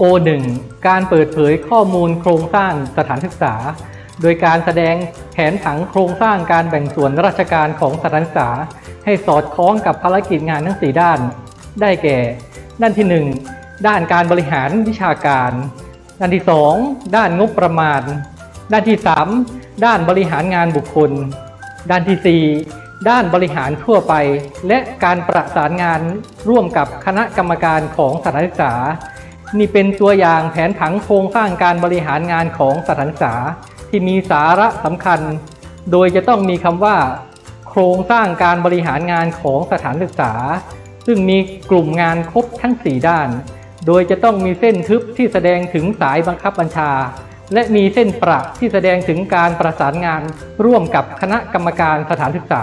O1 การเปิดเผยข้อมูลโครงสร้างสถานศึกษา โดยการแสดงแผนผังโครงสร้างการแบ่งส่วนราชการของสถานศึกษา ให้สอดคล้องกับภารกิจงานทั้ง 4 ด้าน ได้แก่ ด้านที่ 1 ด้านการบริหารวิชาการ ด้านที่ 2 ด้านงบประมาณ ด้านที่ 3 ด้านบริหารงานบุคคล ด้านทีสี่4 ด้านบริหารทั่วไป และการประสานงานร่วมกับคณะกรรมการของสถานศึกษา นี่เป็นตัวอย่างแผนผังโครงสร้างการบริหารงานของสถานศึกษาที่มีสาระสำคัญ โดยจะต้องมีคำว่า โครงสร้างการบริหารงานของสถานศึกษา ซึ่งมีกลุ่มงานครบทั้ง 4 ด้าน โดยจะต้องมีเส้นทึบที่แสดงถึงสายบังคับบัญชา และมีเส้นประที่แสดงถึงการประสานงานร่วมกับคณะกรรมการสถานศึกษา